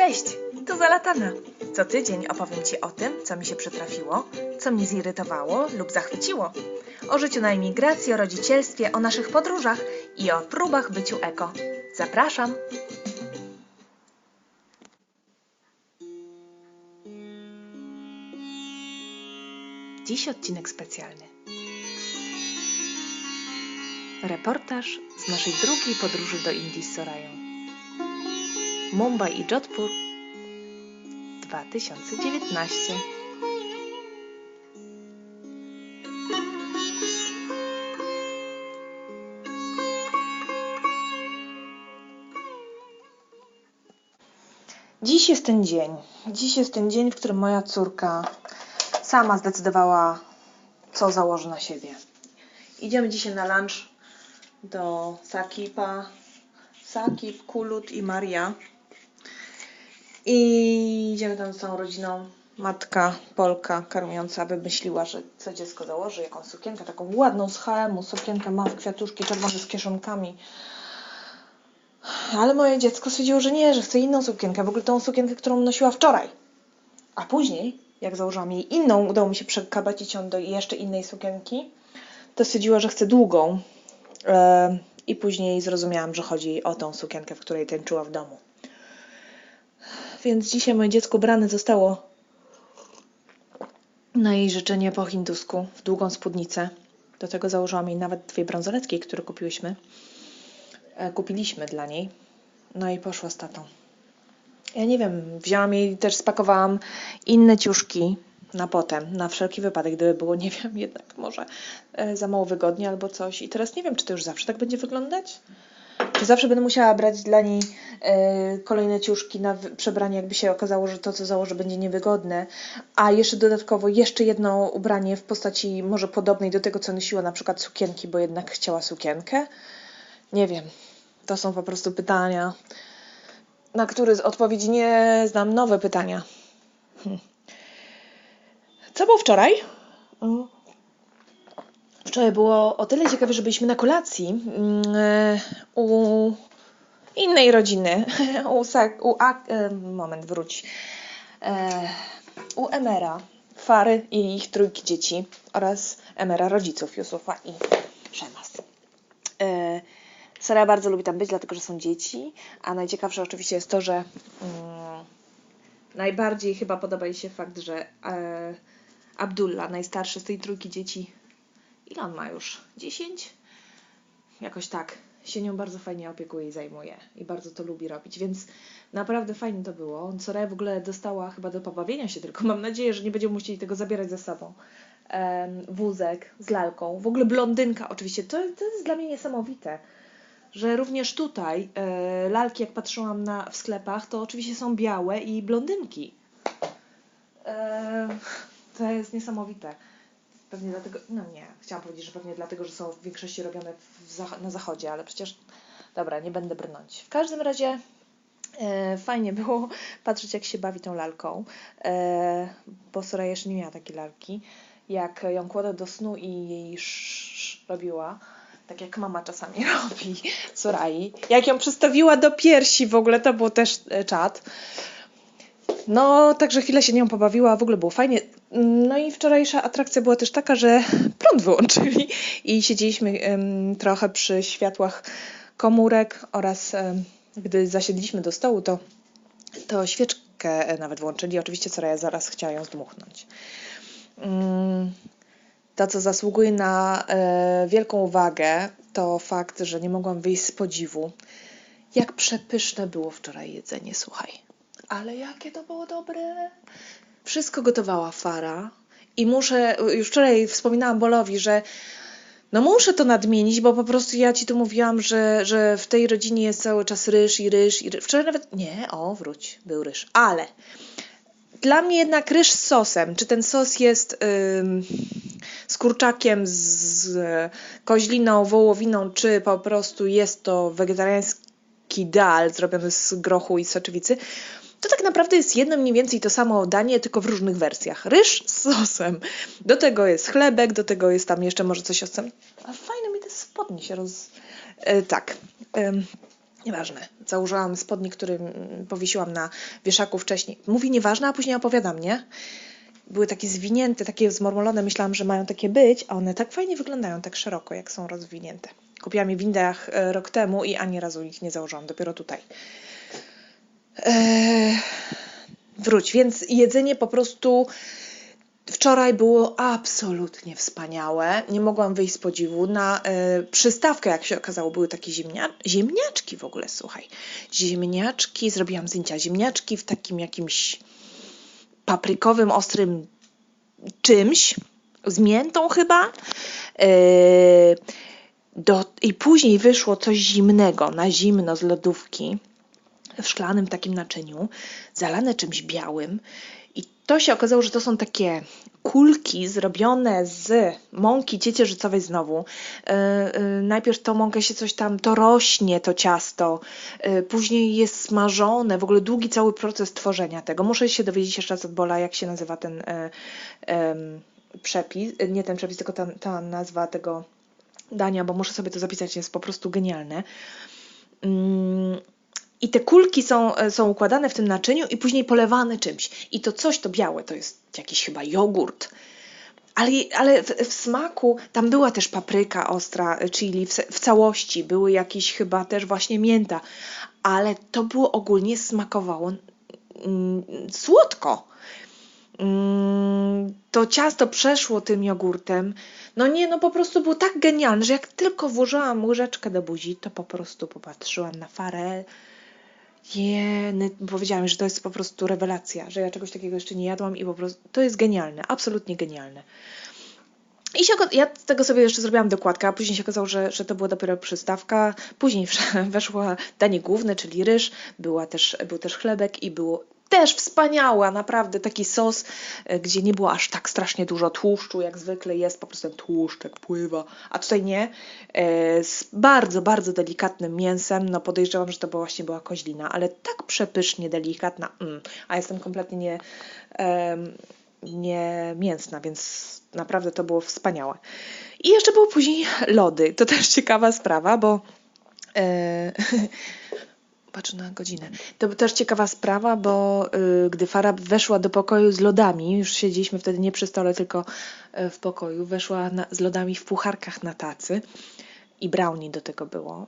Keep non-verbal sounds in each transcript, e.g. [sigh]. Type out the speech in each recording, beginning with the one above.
Cześć, tu Zalatana. Co tydzień opowiem Ci o tym, co mi się przytrafiło, co mnie zirytowało lub zachwyciło. O życiu na emigracji, o rodzicielstwie, o naszych podróżach i o próbach byciu eko. Zapraszam! Dziś odcinek specjalny. Reportaż z naszej drugiej podróży do Indii z Sorają. Mumbai i Jodhpur 2019 Dziś jest ten dzień. Dziś jest ten dzień, w którym moja córka sama zdecydowała, co założy na siebie. Idziemy dzisiaj na lunch do Sakipa, Sakip, Kulut i Maria. I idziemy tam z całą rodziną. Matka Polka karmiąca wymyśliła, że co dziecko założy, jaką sukienkę, taką ładną z H&M-u, sukienkę ma w kwiatuszki czerwone z kieszonkami. Ale moje dziecko stwierdziło, że nie, że chce inną sukienkę, w ogóle tą sukienkę, którą nosiła wczoraj. A później, jak założyłam jej inną, udało mi się przekabacić ją do jeszcze innej sukienki, to stwierdziła, że chce długą. E, I później zrozumiałam, że chodzi o tą sukienkę, w której tańczyła w domu. Więc dzisiaj moje dziecko ubrane zostało na jej życzenie po hindusku w długą spódnicę. Do tego założyłam jej nawet dwie brązoletki, które kupiłyśmy. E, kupiliśmy dla niej. No i poszła z tatą. Ja nie wiem, wzięłam jej, też spakowałam inne ciuszki na potem, na wszelki wypadek, gdyby było, nie wiem, [laughs] jednak może e, za mało wygodnie albo coś. I teraz nie wiem, czy to już zawsze tak będzie wyglądać? Zawsze będę musiała brać dla niej e, kolejne ciuszki na przebranie, jakby się okazało, że to, co założę, będzie niewygodne, a jeszcze dodatkowo jeszcze jedno ubranie w postaci może podobnej do tego, co nosiła, na przykład sukienki, bo jednak chciała sukienkę? Nie wiem. To są po prostu pytania, na które z odpowiedzi nie znam. Nowe pytania. Hm. Co było wczoraj? Wczoraj było o tyle ciekawe, że byliśmy na kolacji mm, e, u innej rodziny. [laughs] U, Sak- u A, e, moment, wróć. E, U Emera, Fary i ich trójki dzieci oraz Emera rodziców, Jusufa i Szemas. Sara bardzo lubi tam być, dlatego że są dzieci, a najciekawsze oczywiście jest to, że mm, najbardziej chyba podoba jej się fakt, że e, Abdullah, najstarszy z tej trójki dzieci, ile on ma już? 10? Jakoś tak. Się nią bardzo fajnie opiekuje i zajmuje. I bardzo to lubi robić, więc naprawdę fajnie to było. Soraya w ogóle dostała chyba do pobawienia się tylko. Mam nadzieję, że nie będziemy musieli tego zabierać ze sobą. Em, wózek z lalką. W ogóle blondynka oczywiście. To, to jest dla mnie niesamowite że również tutaj e, lalki, jak patrzyłam na, w sklepach, to oczywiście są białe i blondynki. E, to jest niesamowite. Pewnie dlatego, no nie, chciałam powiedzieć, że pewnie dlatego, że są w większości robione zach- na zachodzie, ale przecież, dobra, nie będę brnąć. W każdym razie e, fajnie było [laughs] patrzeć, jak się bawi tą lalką, e, bo Soraya jeszcze nie miała takiej lalki. Jak ją kładę do snu i jej sz, robiła, tak jak mama czasami [laughs] robi Sorai. Jak ją przystawiła do piersi w ogóle, to był też e, czat. No, także chwilę się nią pobawiła, w ogóle było fajnie. No i wczorajsza atrakcja była też taka, że prąd wyłączyli i siedzieliśmy trochę przy światłach komórek oraz gdy zasiedliśmy do stołu, to, to świeczkę e, nawet włączyli. Oczywiście Soraya zaraz chciała ją zdmuchnąć. Mm, to, co zasługuje na e, wielką uwagę, to fakt, że nie mogłam wyjść z podziwu. Jak przepyszne było wczoraj jedzenie, słuchaj. Ale jakie to było dobre. Wszystko gotowała Fara. I muszę, już wczoraj wspominałam Bolowi, że no muszę to nadmienić, bo po prostu ja ci tu mówiłam, że, że w tej rodzinie jest cały czas ryż i ryż i ryż. Wczoraj nawet, nie, o wróć, był ryż. Ale dla mnie jednak ryż z sosem. Czy ten sos jest ym, z kurczakiem, z koźliną, wołowiną, czy po prostu jest to wegetariański dal zrobiony z grochu i soczewicy, to tak naprawdę jest jedno mniej więcej to samo danie, tylko w różnych wersjach. Ryż z sosem. Do tego jest chlebek, do tego jest tam jeszcze może coś osem. A fajne mi te spodnie się roz... E, tak. Em, Nieważne. Założyłam spodnie, który mm, powiesiłam na wieszaku wcześniej. Mówi nieważne, a później opowiadam, nie? Były takie zwinięte, takie zmormolone. Myślałam, że mają takie być, a one tak fajnie wyglądają, tak szeroko, jak są rozwinięte. Kupiłam je w Indiach e, rok temu i ani razu ich nie założyłam, dopiero tutaj. Eee, wróć, więc jedzenie po prostu Wczoraj było absolutnie wspaniałe. Nie mogłam wyjść z podziwu. Na y, przystawkę, jak się okazało, były takie ziemnia ziemniaczki w ogóle, słuchaj. Ziemniaczki, zrobiłam zdjęcia. Ziemniaczki w takim jakimś paprykowym, ostrym czymś, z miętą chyba. Y, do, I później wyszło coś zimnego, na zimno z lodówki, w szklanym takim naczyniu, zalane czymś białym to się okazało, że to są takie kulki zrobione z mąki ciecierzycowej znowu. Yy, yy, najpierw tą mąkę się coś tam, to rośnie to ciasto, yy, później jest smażone, w ogóle długi cały proces tworzenia tego. Muszę się dowiedzieć jeszcze raz od Bola, jak się nazywa ten przepis, nie ten przepis, tylko ta, ta nazwa tego dania, bo muszę sobie to zapisać, jest po prostu genialne. I te kulki są, e, są układane w tym naczyniu i później polewane czymś. I to coś, to białe, to jest jakiś chyba jogurt. Ale, ale w, w smaku tam była też papryka ostra, e, chili w, w całości, były jakieś chyba też właśnie mięta, ale to było ogólnie smakowało mm, słodko. Mm, to ciasto przeszło tym jogurtem. No nie, no po prostu było tak genialne, że jak tylko włożyłam łyżeczkę do buzi, to po prostu popatrzyłam na farę, Jeny, powiedziałam, że to jest po prostu rewelacja, że ja czegoś takiego jeszcze nie jadłam i po prostu to jest genialne, absolutnie genialne. I się, ja z tego sobie jeszcze zrobiłam dokładkę, a później się okazało, że, że to była dopiero przystawka. Później [laughs] weszło danie główne, czyli ryż, była też, był też chlebek i było też wspaniała, naprawdę taki sos, e, gdzie nie było aż tak strasznie dużo tłuszczu, jak zwykle jest, po prostu ten tłuszczek pływa, a tutaj nie, e, z bardzo, bardzo delikatnym mięsem, no podejrzewam, że to właśnie była koźlina, ale tak przepysznie delikatna, mm, a jestem kompletnie nie, nie mięsna, więc naprawdę to było wspaniałe. I jeszcze były później lody, to też ciekawa sprawa, bo e, [laughs] patrzę na godzinę. To też ciekawa sprawa, bo y, gdy Fara weszła do pokoju z lodami, już siedzieliśmy wtedy nie przy stole, tylko y, w pokoju, weszła na, z lodami w pucharkach na tacy i brownie do tego było.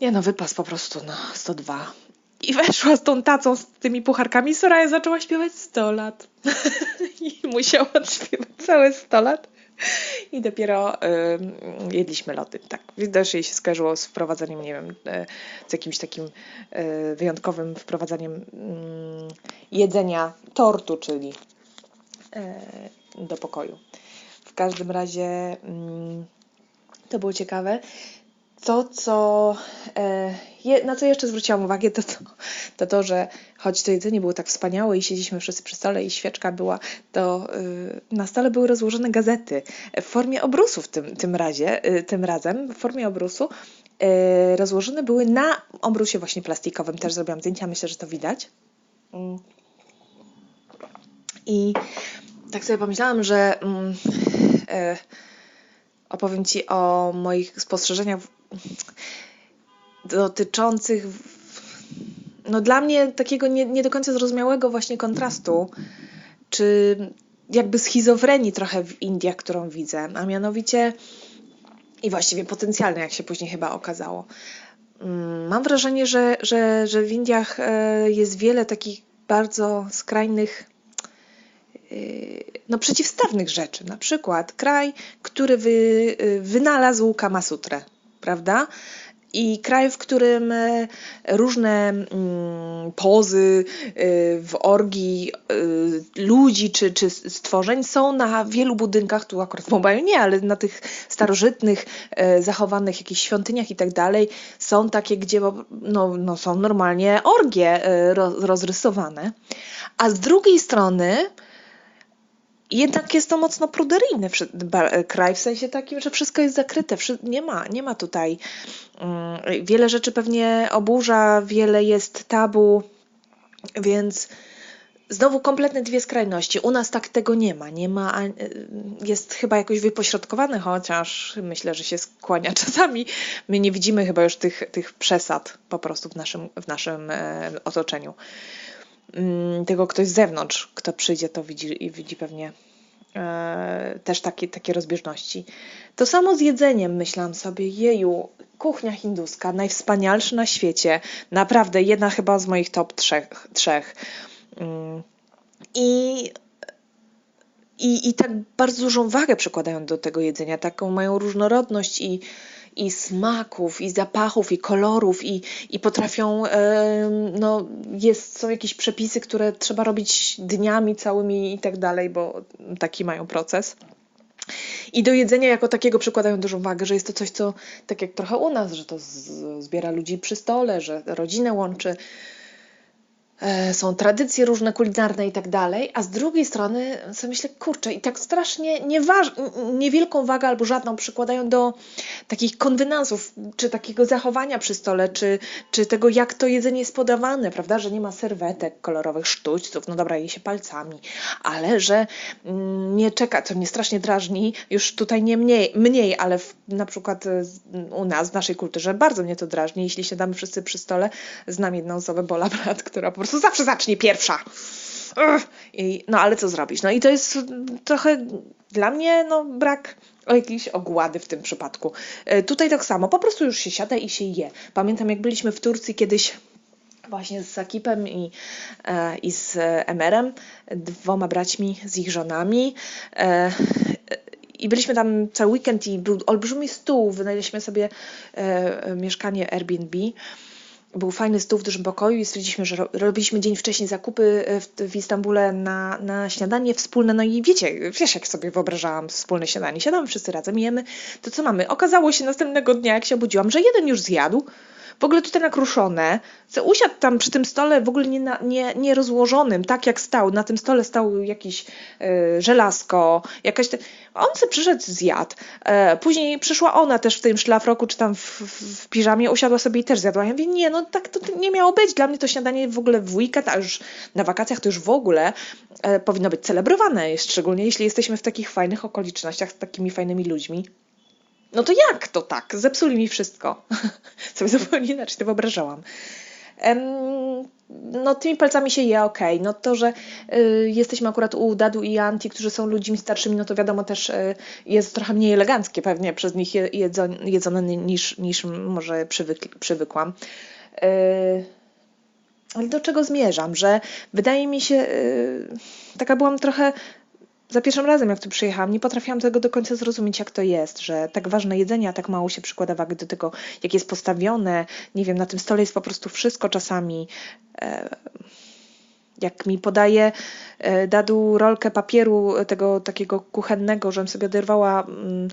Nie no, wypas po prostu na 102. I weszła z tą tacą, z tymi pucharkami. Soraya zaczęła śpiewać 100 lat. [laughs] I musiała śpiewać całe 100 lat. I dopiero y, jedliśmy lody. Tak, jej się skojarzyło z wprowadzeniem, nie wiem, y, z jakimś takim y, wyjątkowym wprowadzeniem y, jedzenia tortu, czyli y, do pokoju. W każdym razie mm, to było ciekawe. To, co, e, na co jeszcze zwróciłam uwagę, to to, to to, że choć to jedzenie było tak wspaniałe i siedzieliśmy wszyscy przy stole i świeczka była, to y, na stole były rozłożone gazety w formie obrusu w tym, tym razie, y, tym razem, w formie obrusu. Y, rozłożone były na obrusie właśnie plastikowym. Też zrobiłam zdjęcia, myślę, że to widać. Mm. I tak sobie pomyślałam, że mm, opowiem Ci o moich spostrzeżeniach dotyczących no dla mnie takiego nie, nie do końca zrozumiałego właśnie kontrastu, czy jakby schizofrenii trochę w Indiach, którą widzę, a mianowicie i właściwie potencjalne, jak się później chyba okazało. Mm, mam wrażenie, że, że, że w Indiach e, jest wiele takich bardzo skrajnych, e, no przeciwstawnych rzeczy. Na przykład kraj, który wy, e, wynalazł Kamasutrę, prawda? i kraj, w którym e, różne mm, pozy e, w orgii e, ludzi czy, czy stworzeń są na wielu budynkach, tu akurat w Mumbai nie, ale na tych starożytnych, zachowanych jakichś świątyniach i tak dalej, są takie, gdzie no, no są normalnie orgie rozrysowane. A z drugiej strony jednak jest to mocno pruderyjny kraj, w sensie takim, że wszystko jest zakryte, nie ma, nie ma tutaj. Mm, wiele rzeczy pewnie oburza, wiele jest tabu, więc znowu kompletne dwie skrajności. U nas tak tego nie ma. Nie ma, jest chyba jakoś wypośrodkowane, chociaż myślę, że się skłania [laughs] czasami. My nie widzimy chyba już tych, tych przesad po prostu w naszym, w naszym e, otoczeniu. Mm, tego ktoś z zewnątrz, kto przyjdzie, to widzi i widzi pewnie e, też takie, takie rozbieżności. To samo z jedzeniem, myślałam sobie, jeju, kuchnia hinduska, najwspanialsza na świecie, naprawdę jedna chyba z moich top trzech. trzech. Mm, I, i, I tak bardzo dużą wagę przykładają do tego jedzenia, taką mają różnorodność i, i smaków, i zapachów, i kolorów, i, i potrafią, no, jest, są jakieś przepisy, które trzeba robić dniami całymi i tak dalej, bo taki mają proces. I do jedzenia jako takiego przykładają dużą wagę, że jest to coś, co tak jak trochę u nas, że to zbiera ludzi przy stole, że rodzinę łączy, są tradycje różne kulinarne i tak dalej, a z drugiej strony sobie myślę, kurczę, i tak strasznie nieważ, niewielką wagę albo żadną przykładają do takich konwenansów, czy takiego zachowania przy stole, czy, czy tego, jak to jedzenie jest podawane, prawda, że nie ma serwetek, kolorowych sztućców, no dobra, je się palcami, ale że mm, nie czeka, co mnie strasznie drażni, już tutaj nie mniej, mniej ale w, na przykład e, u nas, w naszej kulturze, bardzo mnie to drażni, jeśli siadamy wszyscy przy stole, znam jedną osobę, Bola Brat, która po prostu zawsze zacznie pierwsza. I, no ale co zrobić? No i to jest trochę dla mnie no, brak o jakiejś ogłady w tym przypadku. E, tutaj tak samo, po prostu już się siada i się je. Pamiętam jak byliśmy w Turcji kiedyś właśnie z Sakipem i, e, i z Emerem, dwoma braćmi z ich żonami. E, I byliśmy tam cały weekend i był olbrzymi stół. Wynajęliśmy sobie mieszkanie Airbnb był fajny stół w dużym pokoju i stwierdziliśmy, że robiliśmy dzień wcześniej zakupy e, w, w Istambule na, na śniadanie wspólne. No i wiecie, wiesz jak sobie wyobrażałam wspólne śniadanie. Siadamy wszyscy razem, jemy. To co mamy? Okazało się następnego dnia, jak się obudziłam, że jeden już zjadł, w ogóle tutaj nakruszone. Usiadł tam przy tym stole w ogóle nie, nie, nie rozłożonym, tak jak stał. Na tym stole stał jakiś y, żelazko, jakaś. Te... On sobie przyszedł, zjadł. E, później przyszła ona też w tym szlafroku, czy tam w, w, w piżamie, usiadła sobie i też zjadła. Ja mówię, nie, no tak to nie miało być. Dla mnie to śniadanie w ogóle w weekend, a już na wakacjach to już w ogóle e, powinno być celebrowane, szczególnie jeśli jesteśmy w takich fajnych okolicznościach z takimi fajnymi ludźmi. No to jak to tak? Zepsuli mi wszystko. [laughs] Sobie zupełnie inaczej to wyobrażałam. No tymi palcami się je. Okay. No to, że y, jesteśmy akurat u Dadu i Anti, którzy są ludźmi starszymi, no to wiadomo też y, jest trochę mniej eleganckie pewnie przez nich jedzone, jedzone niż, niż może przywyk, przywykłam. Y, ale do czego zmierzam? Że wydaje mi się, y, taka byłam trochę za pierwszym razem, jak tu przyjechałam, nie potrafiłam tego do końca zrozumieć, jak to jest, że tak ważne jedzenie, a tak mało się przykłada wagi do tego, jak jest postawione. Nie wiem, na tym stole jest po prostu wszystko czasami. E, jak mi podaje e, dadu rolkę papieru tego takiego kuchennego, żebym sobie oderwała mm,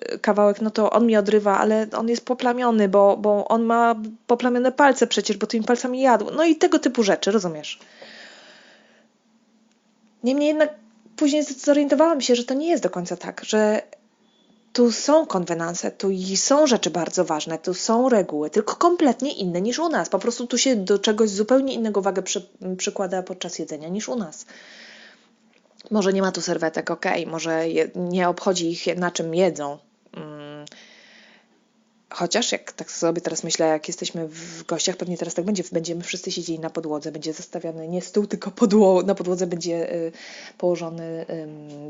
e, kawałek, no to on mi odrywa, ale on jest poplamiony, bo, bo on ma poplamione palce przecież, bo tymi palcami jadł. No i tego typu rzeczy, rozumiesz? Niemniej jednak później zorientowałam się, że to nie jest do końca tak, że tu są konwenanse, tu są rzeczy bardzo ważne, tu są reguły, tylko kompletnie inne niż u nas. Po prostu tu się do czegoś zupełnie innego wagę przy, przykłada podczas jedzenia niż u nas. Może nie ma tu serwetek, ok, może je, nie obchodzi ich na czym jedzą, Chociaż jak tak sobie teraz myślę, jak jesteśmy w gościach, pewnie teraz tak będzie, będziemy wszyscy siedzieli na podłodze, będzie zostawiony nie stół, tylko podło na podłodze będzie y, położony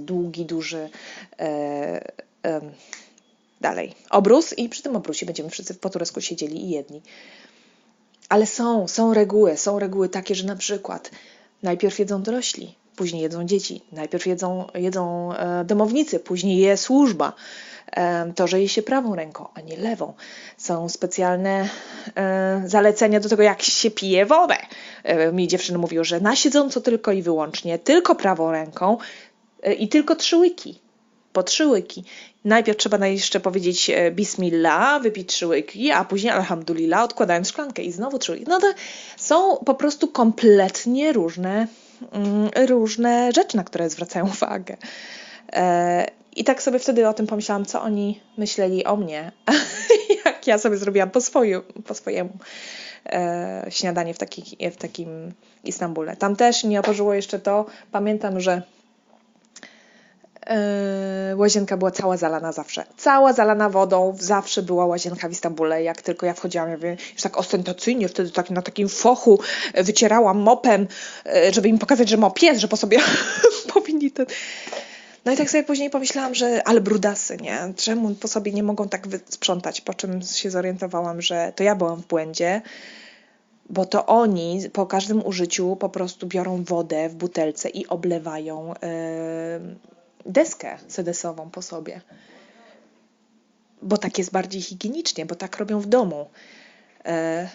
y, długi, duży y, dalej obrus i przy tym obrusie będziemy wszyscy w poturesku siedzieli i jedni. Ale są, są reguły, są reguły takie, że na przykład najpierw jedzą dorośli, później jedzą dzieci, najpierw jedzą, jedzą e, domownicy, później je służba to, że je się prawą ręką, a nie lewą. Są specjalne e, zalecenia do tego, jak się pije wodę. E, mi dziewczyny mówią, że na siedząco tylko i wyłącznie, tylko prawą ręką e, i tylko trzy łyki. Po trzy łyki. Najpierw trzeba jeszcze powiedzieć bismillah, wypić trzy łyki, a później alhamdulillah, odkładając szklankę i znowu trzy łyki. No to są po prostu kompletnie różne, mm, różne rzeczy, na które zwracają [laughs] uwagę. I tak sobie wtedy o tym pomyślałam, co oni myśleli o mnie, [laughs] jak ja sobie zrobiłam po, swoju, po swojemu. e, śniadanie w, takich, w takim Istambule. Tam też nie oporzyło jeszcze to. Pamiętam, że Yy, łazienka była cała zalana zawsze. Cała zalana wodą, zawsze była łazienka w Istambule. Jak tylko ja wchodziłam, ja wiem, już tak ostentacyjnie, wtedy tak na takim fochu wycierałam mopem, yy, żeby im pokazać, że mop jest, że po sobie [laughs] powinni ten... No i tak sobie później pomyślałam, że ale brudasy, nie? Czemu po sobie nie mogą tak sprzątać? Po czym się zorientowałam, że to ja byłam w błędzie, bo to oni po każdym użyciu po prostu biorą wodę w butelce i oblewają yy, deskę sedesową po sobie. Bo tak jest bardziej higienicznie, bo tak robią w domu. E,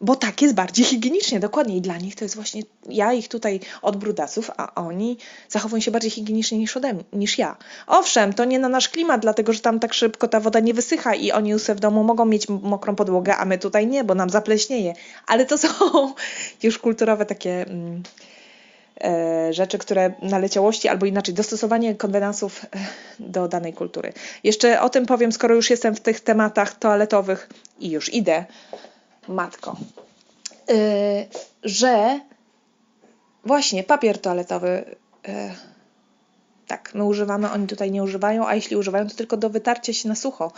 bo tak jest bardziej higienicznie, dokładnie. I dla nich to jest właśnie, ja ich tutaj od brudasów, a oni zachowują się bardziej higienicznie niż ode mnie, niż ja. Owszem, to nie na nasz klimat, dlatego że tam tak szybko ta woda nie wysycha i oni u w domu mogą mieć mokrą podłogę, a my tutaj nie, bo nam zapleśnieje. Ale to są [laughs] już kulturowe takie... Mm, E, rzeczy, które naleciałości, albo inaczej, dostosowanie konwenansów e, do danej kultury. Jeszcze o tym powiem, skoro już jestem w tych tematach toaletowych i już idę, matko, e, że właśnie papier toaletowy, tak, my używamy, oni tutaj nie używają, a jeśli używają, to tylko do wytarcia się na sucho,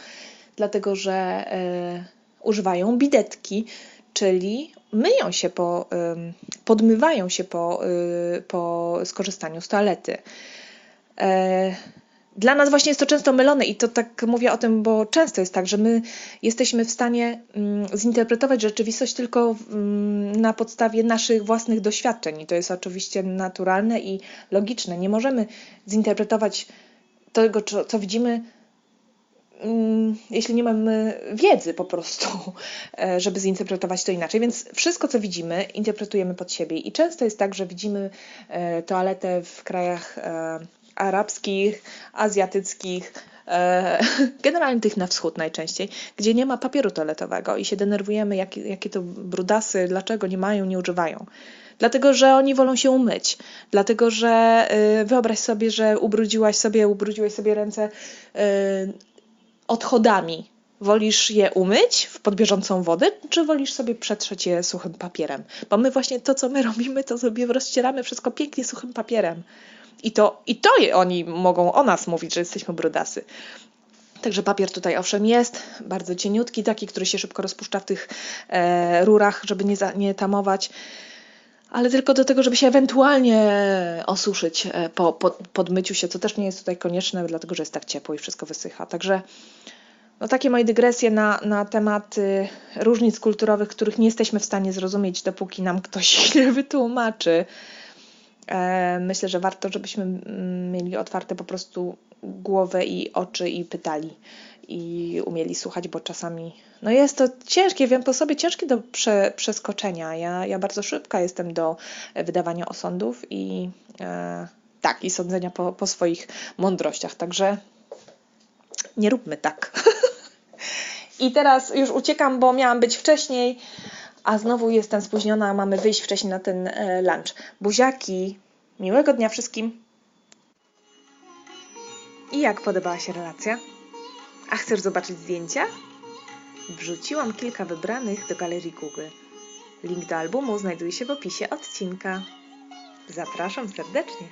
dlatego że używają bidetki, czyli myją się po, podmywają się po, y, po skorzystaniu z toalety. E, dla nas właśnie jest to często mylone i to tak mówię o tym, bo często jest tak, że my jesteśmy w stanie mm, zinterpretować rzeczywistość tylko mm, na podstawie naszych własnych doświadczeń i to jest oczywiście naturalne i logiczne. Nie możemy zinterpretować tego, co widzimy Mm, jeśli nie mamy wiedzy po prostu, [laughs] e, żeby zinterpretować to inaczej. Więc wszystko, co widzimy, interpretujemy pod siebie. I często jest tak, że widzimy e, toaletę w krajach e, arabskich, azjatyckich, [laughs] generalnie tych na wschód najczęściej, gdzie nie ma papieru toaletowego i się denerwujemy, jakie, jakie to brudasy, dlaczego nie mają, nie używają. Dlatego, że oni wolą się umyć. Dlatego, że wyobraź sobie, że ubrudziłaś sobie, ubrudziłeś sobie ręce odchodami. Wolisz je umyć w podbieżącą wodę, czy wolisz sobie przetrzeć je suchym papierem? Bo my właśnie to, co my robimy, to sobie rozcieramy wszystko pięknie suchym papierem. I to, i to oni mogą o nas mówić, że jesteśmy brudasy. Także papier tutaj owszem jest, bardzo cieniutki, taki, który się szybko rozpuszcza w tych e, rurach, żeby nie, za, nie tamować, ale tylko do tego, żeby się ewentualnie osuszyć e, po, po podmyciu się, co też nie jest tutaj konieczne, dlatego że jest tak ciepło i wszystko wysycha. Także no takie moje dygresje na, na tematy różnic kulturowych, których nie jesteśmy w stanie zrozumieć, dopóki nam ktoś [laughs] nie wytłumaczy. E, myślę, że warto, żebyśmy mieli otwarte po prostu głowę i oczy i pytali i umieli słuchać, bo czasami no jest to ciężkie, wiem po sobie, ciężkie do prze, przeskoczenia. Ja, ja bardzo szybka jestem do wydawania osądów i e, tak, i sądzenia po, po swoich mądrościach. Także nie róbmy tak. [laughs] I teraz już uciekam, bo miałam być wcześniej, a znowu jestem spóźniona, mamy wyjść wcześniej na ten e, lunch. Buziaki, miłego dnia wszystkim. I jak podobała się relacja? A chcesz zobaczyć zdjęcia? Wrzuciłam kilka wybranych do galerii Google. Link do albumu znajduje się w opisie odcinka. Zapraszam serdecznie.